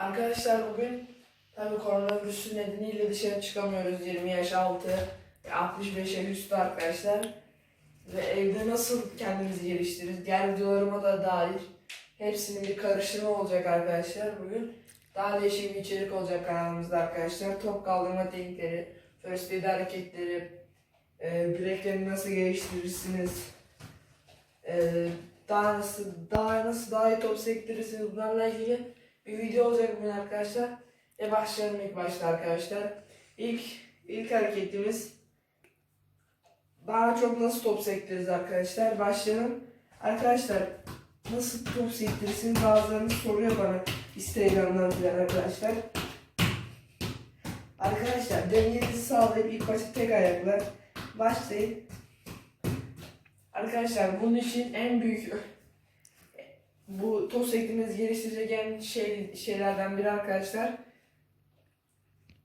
Arkadaşlar bugün tabii koronavirüsü nedeniyle dışarı çıkamıyoruz 20 yaş altı, 65 yaş üstü arkadaşlar. Ve evde nasıl kendimizi geliştiririz, diğer videolarıma da dair hepsinin bir karışımı olacak arkadaşlar bugün. Daha değişik bir içerik olacak kanalımızda arkadaşlar. Top kaldırma teknikleri, first aid hareketleri, e, bilekleri nasıl geliştirirsiniz, e, daha nasıl daha nasıl daha iyi top sektirirsiniz bunlarla ilgili bir video olacak bugün arkadaşlar. Ve başlayalım ilk başta arkadaşlar. İlk ilk hareketimiz daha çok nasıl top sektiririz arkadaşlar. Başlayalım. Arkadaşlar nasıl top sektirirsiniz bazılarınız soruyor bana Instagram'dan filan arkadaşlar. Arkadaşlar dengenizi sağlayıp ilk başta tek ayakla başlayın. Arkadaşlar bunun için en büyük bu top sektirmenizi geliştirecek en şey, şeylerden biri arkadaşlar.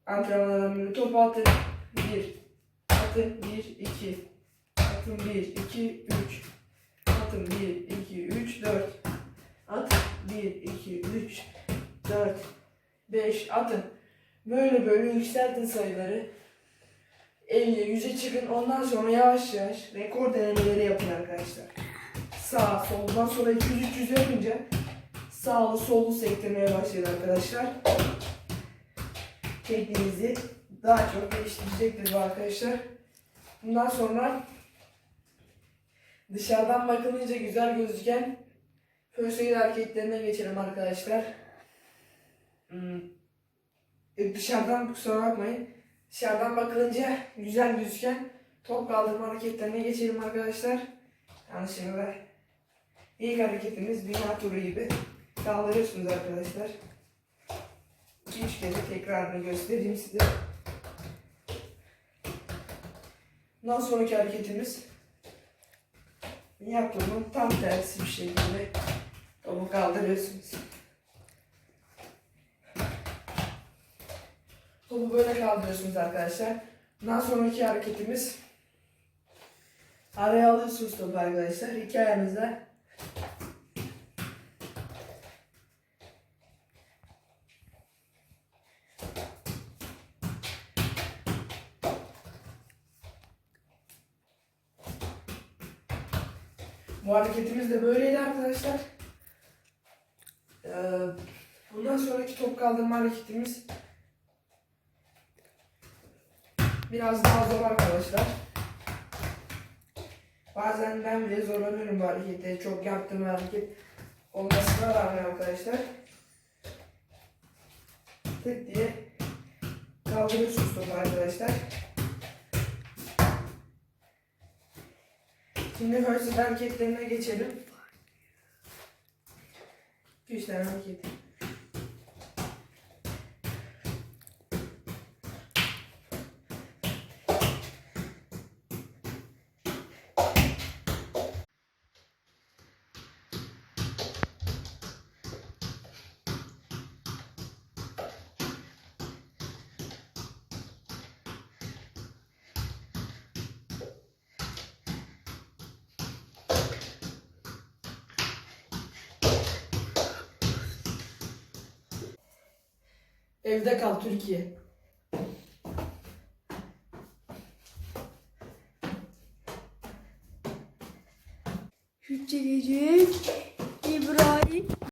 Antrenmanlardan biri top atın. 1 atın 1 2 atın 1 2 3 atın 1 2 3 4 atın 1 2 3 4 5 atın. Böyle böyle yükseltin sayıları. 50 100'e çıkın ondan sonra yavaş yavaş rekor denemeleri yapın arkadaşlar. Sağ soldan sonra 200 300 yapınca sağlı sollu sektirmeye başlayın arkadaşlar. Tekniğinizi daha çok geliştirecektir bu arkadaşlar. Bundan sonra dışarıdan bakılınca güzel gözüken aid hareketlerine geçelim arkadaşlar. Hmm. E, dışarıdan kusura bakmayın. Dışarıdan bakılınca güzel gözüken top kaldırma hareketlerine geçelim arkadaşlar. Yanlışlıkla ilk hareketimiz bina turu gibi kaldırıyorsunuz arkadaşlar. 2-3 kere tekrarını göstereyim size. Bundan sonraki hareketimiz yaptığımın tam tersi bir şekilde topu kaldırıyorsunuz. Topu böyle kaldırıyorsunuz arkadaşlar. Bundan sonraki hareketimiz araya alıyorsunuz topu arkadaşlar. İki ayağınızla Bu hareketimiz de böyleydi arkadaşlar. Ee, bundan sonraki top kaldırma hareketimiz biraz daha zor arkadaşlar. Bazen ben bile zorlanıyorum bu harekette. Çok yaptığım hareket olmasına rağmen arkadaşlar. Tık diye kaldırıyorsunuz topu arkadaşlar. Şimdi hırsız hareketlerine geçelim. 2 tane Evde kal Türkiye. Hüccecik İbrahim